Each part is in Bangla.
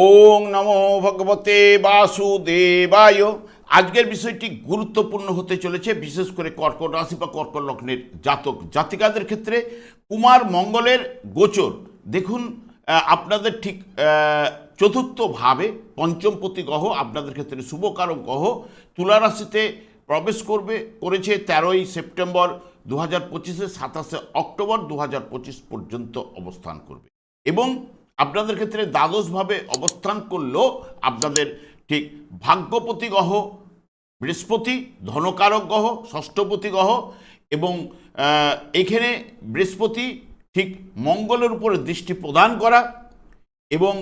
ওং নমো ভগবতে বাসুদেবায়। আজকের বিষয়টি গুরুত্বপূর্ণ হতে চলেছে, বিশেষ করে কর্কট রাশি বা কর্কট লগ্নের জাতক জাতিকাদের ক্ষেত্রে। কুমার মঙ্গলের গোচর, দেখুন আপনাদের ঠিক চতুর্থভাবে পঞ্চমপতি গ্রহ আপনাদের ক্ষেত্রে শুভকারক গ্রহ তুলা রাশিতে প্রবেশ করবে, করেছে তেরোই সেপ্টেম্বর দু হাজার পঁচিশে সাতাশে অক্টোবর দু হাজার পঁচিশ পর্যন্ত অবস্থান করবে। এবং আপনাদের ক্ষেত্রে দ্বাদশভাবে অবস্থান করলেও আপনাদের ঠিক ভাগ্যপতি গ্রহ বৃহস্পতি ধনকারক গ্রহ ষষ্ঠপতি গ্রহ এবং এখানে বৃহস্পতি ঠিক মঙ্গলের উপরে দৃষ্টি প্রদান করা এবং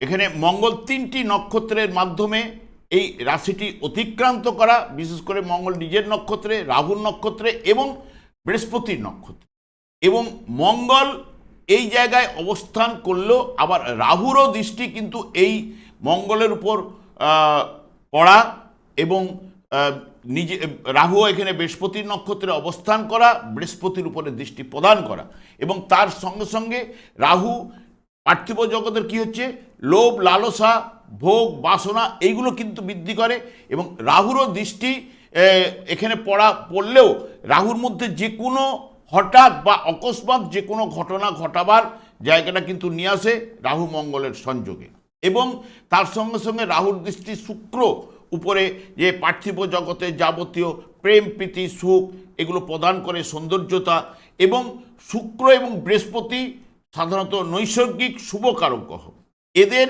এখানে মঙ্গল তিনটি নক্ষত্রের মাধ্যমে এই রাশিটি অতিক্রান্ত করা, বিশেষ করে মঙ্গল নিজের নক্ষত্রে, রাহুর নক্ষত্রে এবং বৃহস্পতির নক্ষত্রে এবং মঙ্গল এই জায়গায় অবস্থান করলেও আবার রাহুরও দৃষ্টি কিন্তু এই মঙ্গলের উপর পড়া এবং নিজে, রাহুও এখানে বৃহস্পতির নক্ষত্রে অবস্থান করা, বৃহস্পতির উপরে দৃষ্টি প্রদান করা এবং তার সঙ্গে সঙ্গে রাহু পার্থিব জগতের কি হচ্ছে? লোভ, লালসা, ভোগ, বাসনা এইগুলো কিন্তু বৃদ্ধি করে এবং রাহুরও দৃষ্টি এখানে পড়া, পড়লেও রাহুর মধ্যে যে কোনো হঠাৎ বা অকস্মাৎ যে কোনো ঘটনা ঘটাবার জায়গাটা কিন্তু নিয়ে আসে রাহু মঙ্গলের সংযোগে। এবং তার সঙ্গে সঙ্গে রাহুর দৃষ্টি শুক্র উপরে যে পার্থিব জগতে যাবতীয় প্রেম, প্রীতি, সুখ এগুলো প্রদান করে সৌন্দর্যতা এবং শুক্র এবং বৃহস্পতি সাধারণত নৈসর্গিক শুভকারক গ্রহ। এদের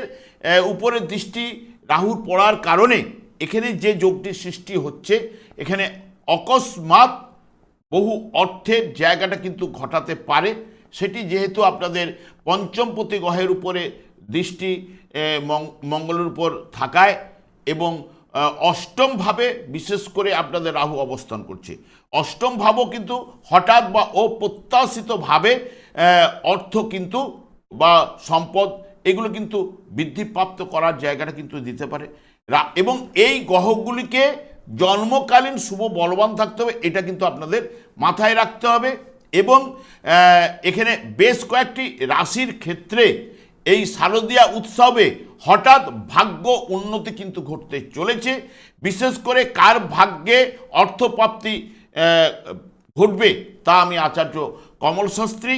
উপরে দৃষ্টি রাহুর পড়ার কারণে এখানে যে যোগটির সৃষ্টি হচ্ছে, এখানে অকস্মাৎ বহু অর্থের জায়গাটা কিন্তু ঘটাতে পারে। সেটি যেহেতু আপনাদের পঞ্চমপতি গ্রহের উপরে দৃষ্টি মঙ্গলের উপর থাকায় এবং অষ্টমভাবে বিশেষ করে আপনাদের রাহু অবস্থান করছে। অষ্টম ভাবও কিন্তু হঠাৎ বা অপ্রত্যাশিতভাবে অর্থ কিন্তু বা সম্পদ এগুলো কিন্তু বৃদ্ধিপ্রাপ্ত করার জায়গাটা কিন্তু দিতে পারে। এবং এই গ্রহগুলিকে জন্মকালীন শুভ বলবান থাকতে হবে, এটা কিন্তু আপনাদের মাথায় রাখতে হবে এবং এখানে বেশ কয়েকটি রাশির ক্ষেত্রে এই শারদীয়া উৎসবে হঠাৎ ভাগ্য উন্নতি কিন্তু ঘটতে চলেছে। বিশেষ করে কার ভাগ্যে অর্থপ্রাপ্তি ঘটবে তা আমি আচার্য কমল শাস্ত্রী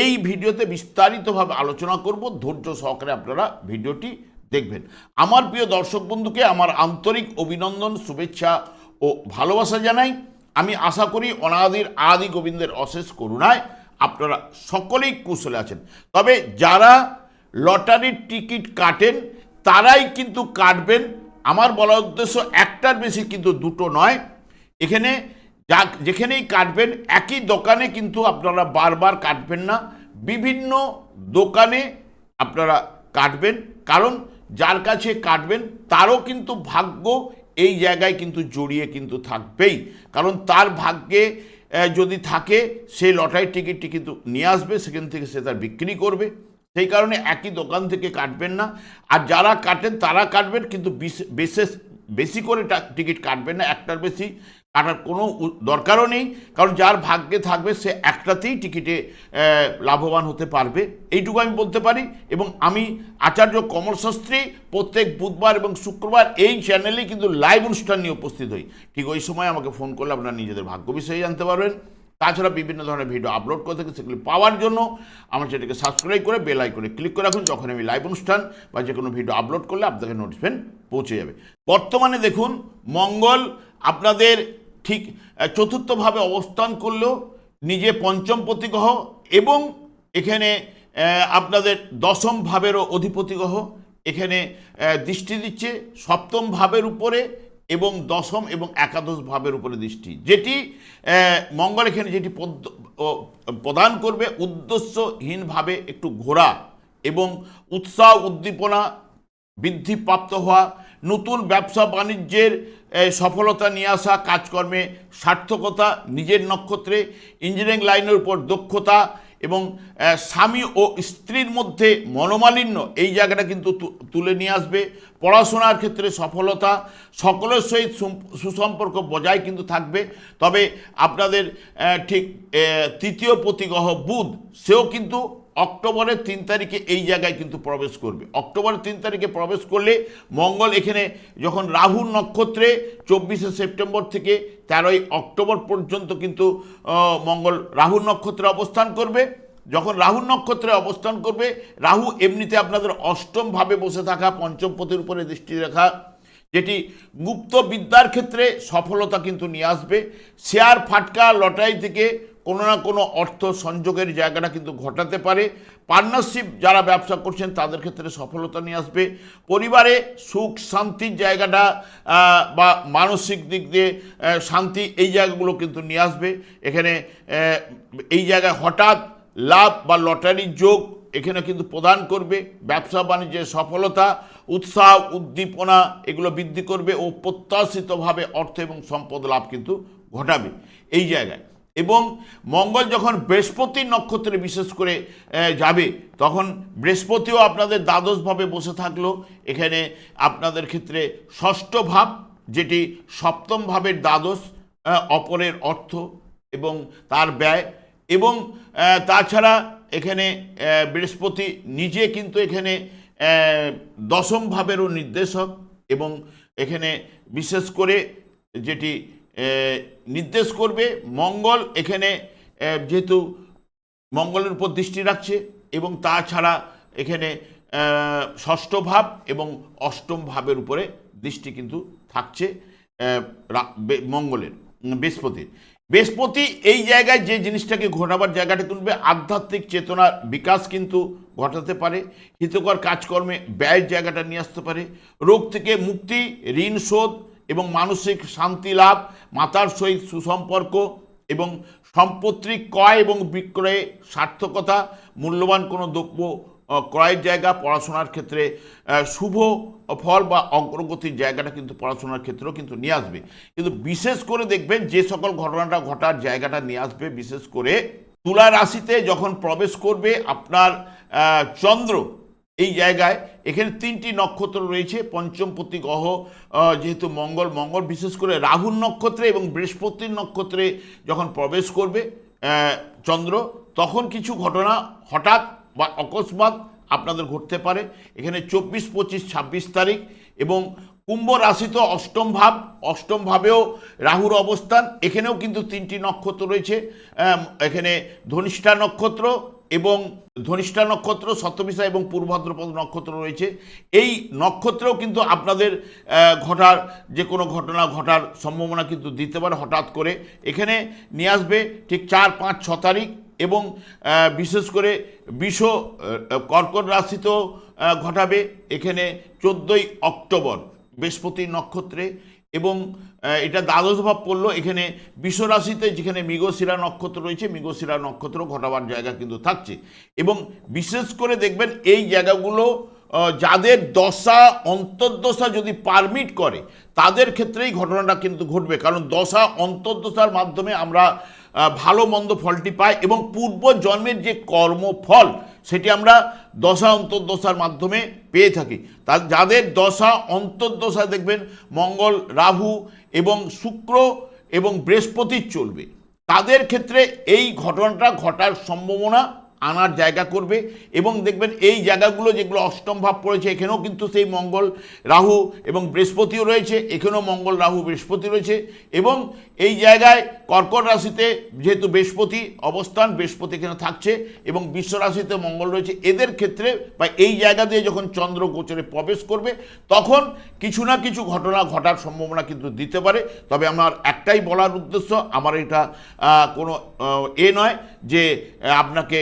এই ভিডিওতে বিস্তারিতভাবে আলোচনা করব। ধৈর্য সহকারে আপনারা ভিডিওটি দেখবেন। আমার প্রিয় দর্শক বন্ধুকে আমার আন্তরিক অভিনন্দন, শুভেচ্ছা ও ভালোবাসা জানাই। আমি আশা করি অনাদির আদি গোবিন্দের অশেষ করুণায় আপনারা সকলেই কুশলে আছেন। তবে যারা লটারির টিকিট কাটেন, তারাই কিন্তু কাটবেন। আমার বলার উদ্দেশ্য একটার বেশি কিন্তু দুটো নয়। এখানে যা, যেখানেই কাটবেন, একই দোকানে কিন্তু আপনারা বারবার কাটবেন না। বিভিন্ন দোকানে আপনারা কাটবেন। কারণ যার কাছে কাটবেন, তারও কিন্তু ভাগ্য এই জায়গায় কিন্তু জড়িয়ে কিন্তু থাকবেই। কারণ তার ভাগ্যে যদি থাকে সেই লটারির টিকিটটি কিন্তু নিয়ে আসবে, সেখান থেকে সে তার বিক্রি করবে। সেই কারণে একই দোকান থেকে কাটবেন না। আর যারা কাটেন, তারা কাটবেন, কিন্তু বিশ- বিশেষ, বেশি করে টিকিট কাটবেন না, একটার বেশি। কাটার কোনো দরকারও নেই, কারণ যার ভাগ্যে থাকবে সে একটাতেই টিকিটে লাভবান হতে পারবে। এইটুকু আমি বলতে পারি এবং আমি আচার্য কমল শাস্ত্রী প্রত্যেক বুধবার এবং শুক্রবার এই চ্যানেলে কিন্তু লাইভ অনুষ্ঠান নিয়ে উপস্থিত হই। ঠিক ওই সময় আমাকে ফোন করলে আপনারা নিজেদের ভাগ্য বিষয়ে জানতে পারবেন। তাছাড়া বিভিন্ন ধরনের ভিডিও আপলোড করে থাকি, সেগুলি পাওয়ার জন্য আমার সেটাকে সাবস্ক্রাইব করে বেল আইকনে ক্লিক করে রাখুন। যখন আমি লাইভ অনুষ্ঠান বা যে কোনো ভিডিও আপলোড করলে আপনাকে নোটিফিকেশন পৌঁছে যাবে। বর্তমানে দেখুন, মঙ্গল আপনাদের ঠিক চতুর্থভাবে অবস্থান করলেও নিজে পঞ্চম প্রতিগ্রহ এবং এখানে আপনাদের দশম ভাবেরও অধিপতি গ্রহ এখানে দৃষ্টি দিচ্ছে সপ্তম ভাবের উপরে এবং দশম এবং একাদশ ভাবের উপরে দৃষ্টি। যেটি মঙ্গল এখানে যেটি প্রদান করবে উদ্দেশ্যহীনভাবে একটু ঘোরা এবং উৎসাহ, উদ্দীপনা বৃদ্ধিপ্রাপ্ত হওয়া নতুন ব্যবসা বাণিজ্যের সফলতা নিয়ে আসা কাজকর্মে সার্থকতা, নিজের নক্ষত্রে ইঞ্জিনিয়ারিং লাইনের উপর দক্ষতা এবং স্বামী ও স্ত্রীর মধ্যে মনোমালিন্য, এই জায়গাটা কিন্তু তুলে নিয়ে আসবে। পড়াশোনার ক্ষেত্রে সফলতা, সকলের সহিত সুসম্পর্ক বজায় কিন্তু থাকবে। তবে আপনাদের ঠিক তৃতীয় প্রতিগ্রহ বুধ, সেও কিন্তু অক্টোবরের তিন তারিখে এই জায়গায় কিন্তু প্রবেশ করবে। অক্টোবরের তিন তারিখে প্রবেশ করলে মঙ্গল এখানে যখন রাহু নক্ষত্রে চব্বিশে সেপ্টেম্বর থেকে তেরোই অক্টোবর পর্যন্ত কিন্তু মঙ্গল রাহু নক্ষত্রে অবস্থান করবে। যখন রাহু নক্ষত্রে অবস্থান করবে, রাহু এমনিতে আপনাদের অষ্টম ভাবে বসে থাকা, পঞ্চম পথের উপরে দৃষ্টি রাখা, যেটি গুপ্ত বিদ্যার ক্ষেত্রে সফলতা কিন্তু নিয়ে আসবে। শেয়ার, ফাটকা, লটারি থেকে কোনো না কোনো অর্থ সংযোগের জায়গাটা কিন্তু ঘটাতে পারে। পার্টনারশিপ যারা ব্যবসা করছেন, তাদের ক্ষেত্রে সফলতা নিয়ে আসবে। পরিবারে সুখ, শান্তির জায়গাটা বা মানসিক দিক দিয়ে শান্তি এই জায়গাগুলো কিন্তু নিয়ে আসবে। এখানে এই জায়গায় হঠাৎ লাভ বা লটারির যোগ এখানে কিন্তু প্রদান করবে। ব্যবসা বাণিজ্যের সফলতা, উৎসাহ, উদ্দীপনা এগুলো বৃদ্ধি করবে ও প্রত্যাশিতভাবে অর্থ এবং সম্পদ লাভ কিন্তু ঘটাবে। এই জায়গায়। এবং মঙ্গল যখন বৃহস্পতির নক্ষত্রে বিশেষ করে যাবে, তখন বৃহস্পতিও আপনাদের দ্বাদশভাবে বসে থাকল। এখানে আপনাদের ক্ষেত্রে ষষ্ঠ ভাব, যেটি সপ্তম ভাবের দ্বাদশ অপরের অর্থ এবং তার ব্যয়। এবং তাছাড়া এখানে বৃহস্পতি নিজে কিন্তু এখানে দশম ভাবেরও নির্দেশক এবং এখানে বিশেষ করে যেটি নির্দেশ করবে মঙ্গল এখানে যেহেতু মঙ্গলের উপর দৃষ্টি রাখছে এবং তাছাড়া এখানে ষষ্ঠ ভাব এবং অষ্টম ভাবের উপরে দৃষ্টি কিন্তু থাকছে মঙ্গলের বৃহস্পতির বৃহস্পতি। এই জায়গায় যে জিনিসটাকে ঘটাবার জায়গাটা তুলবে, আধ্যাত্মিক চেতনার বিকাশ কিন্তু ঘটাতে পারে, হিতকর কাজকর্মে ব্যয়ের জায়গাটা নিয়ে আসতে পারে, রোগ থেকে মুক্তি, ঋণ শোধ এবং মানসিক শান্তি লাভ, মাতার সহিত সুসম্পর্ক এবং সম্পত্তি ক্রয় এবং বিক্রয়ে সার্থকতা, মূল্যবান কোনো দ্রব্য ক্রয়ের জায়গা, পড়াশোনার ক্ষেত্রে শুভ ফল বা অগ্রগতির জায়গাটা কিন্তু পড়াশোনার ক্ষেত্রেও কিন্তু নিয়ে আসবে। কিন্তু বিশেষ করে দেখবেন যে সকল ঘটনাটা ঘটার জায়গাটা নিয়ে আসবে, বিশেষ করে তুলা রাশিতে যখন প্রবেশ করবে, আপনার চন্দ্র এই জায়গায় এখানে তিনটি নক্ষত্র রয়েছে পঞ্চমপতি গ্রহ যেহেতু মঙ্গল মঙ্গল বিশেষ করে রাহুর নক্ষত্রে এবং বৃহস্পতির নক্ষত্রে যখন প্রবেশ করবে চন্দ্র, তখন কিছু ঘটনা হঠাৎ বা অকস্মাৎ আপনাদের ঘটতে পারে। এখানে চব্বিশ, পঁচিশ, ছাব্বিশ তারিখ এবং কুম্ভ রাশিতে অষ্টম ভাব, অষ্টম ভাবেও রাহুর অবস্থান। এখানেও কিন্তু তিনটি নক্ষত্র রয়েছে। এখানে ধনিষ্ঠা নক্ষত্র এবং ধনিষ্ঠা নক্ষত্র, সপ্তমিশা এবং পূর্বভাদ্রপদ নক্ষত্র রয়েছে। এই নক্ষত্রেও কিন্তু আপনাদের ঘটার যে কোনো ঘটনা ঘটার সম্ভাবনা কিন্তু দিতে পারে হঠাৎ করে। এখানে নিয়ে আসবে ঠিক চার পাঁচ ছ তারিখ এবং বিশেষ করে বিষ কর্কট রাশিতেও ঘটাবে। এখানে চোদ্দোই অক্টোবর বৃহস্পতি নক্ষত্রে এবং এটা দ্বাদশ ভাব পড়ল। এখানে বিষ রাশিতে যেখানে মৃগশিরা নক্ষত্র রয়েছে, মৃগশিরা নক্ষত্র ঘটাবার জায়গা কিন্তু থাকছে। এবং বিশেষ করে দেখবেন এই জায়গাগুলো যাদের দশা, অন্তর্দশা যদি পারমিট করে, তাদের ক্ষেত্রেই ঘটনাটা কিন্তু ঘটবে। কারণ দশা, অন্তর্দশার মাধ্যমে আমরা ভালো মন্দ ফলটি পাই এবং পূর্ব জন্মের যে কর্মফল সেটি আমরা দশা অন্তর্দশার মাধ্যমে পেয়ে থাকি। তা যাদের দশা অন্তর্দশা দেখবেন, মঙ্গল, রাহু এবং শুক্র এবং বৃহস্পতি চলবে। তাদের ক্ষেত্রে এই ঘটনাটা ঘটার সম্ভাবনা আনার জায়গা করবে এবং দেখবেন এই জায়গাগুলো যেগুলো অষ্টম ভাব পড়েছে, এখানেও কিন্তু সেই মঙ্গল রাহু এবং বৃহস্পতিও রয়েছে, এখানেও মঙ্গল রাহু বৃহস্পতি রয়েছে এবং এই জায়গায় কর্কট রাশিতে যেহেতু বৃহস্পতি অবস্থান, বৃহস্পতি এখানে থাকছে এবং বিশ্ব রাশিতে মঙ্গল রয়েছে, এদের ক্ষেত্রে বা এই জায়গা দিয়ে যখন চন্দ্র গোচরে প্রবেশ করবে, তখন কিছু না কিছু ঘটনা ঘটার সম্ভাবনা কিন্তু দিতে পারে। তবে আমার একটাই বলার উদ্দেশ্য, আমার এটা কোনো এ নয় যে আপনাকে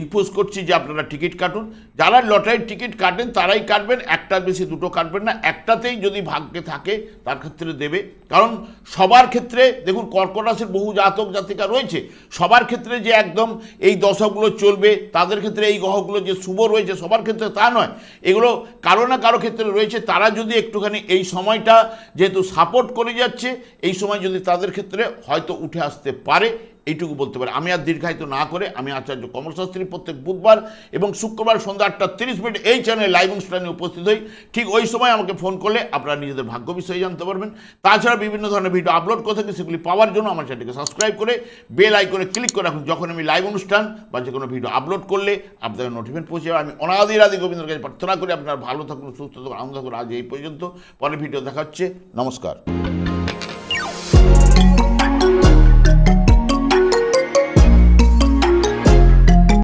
ইনফোর্স করছি যে আপনারা টিকিট কাটুন। যারা লটারির টিকিট কাটেন, তারাই কাটবেন। একটার বেশি দুটো কাটবেন না। একটাতেই যদি ভাগ্যে থাকে, তার ক্ষেত্রে দেবে। কারণ সবার ক্ষেত্রে, দেখুন, কর্কট বহু জাতক, জাতিকা রয়েছে। সবার ক্ষেত্রে যে একদম এই দশাগুলো চলবে, তাদের ক্ষেত্রে এই গ্রহগুলো যে শুভ রয়েছে, সবার ক্ষেত্রে তা নয়। এগুলো কারও না কারও ক্ষেত্রে রয়েছে। তারা যদি একটুখানি এই সময়টা যেহেতু সাপোর্ট করে যাচ্ছে, এই সময় যদি তাদের ক্ষেত্রে হয়তো উঠে আসতে পারে। এইটুকু বলতে পারি। আমি আর দীর্ঘায়িত না করে আমি আচার্য কমলশাস্ত্রী প্রত্যেক বুধবার এবং শুক্রবার সন্ধ্যা আটটা তিরিশ মিনিট এই চ্যানেলে লাইভ অনুষ্ঠানে উপস্থিত হই। ঠিক ওই সময় আমাকে ফোন করলে আপনারা নিজেদের ভাগ্য বিষয়ে জানতে পারবেন। তাছাড়া বিভিন্ন ধরনের ভিডিও আপলোড করে থাকি, সেগুলি পাওয়ার জন্য আমার চ্যানেলকে সাবস্ক্রাইব করে বেল আইকনে ক্লিক করে রাখুন। যখন আমি লাইভ অনুষ্ঠান বা যে কোনো ভিডিও আপলোড করলে আপনাদের নোটিফিকেশন পৌঁছে আমি অনাদি রাধি গোবিন্দের কাছে প্রার্থনা করি, আপনারা ভালো থাকুন, সুস্থ থাকুন, আনন্দ থাকুন। আজ এই পর্যন্ত। পরের ভিডিও দেখা হচ্ছে। নমস্কার।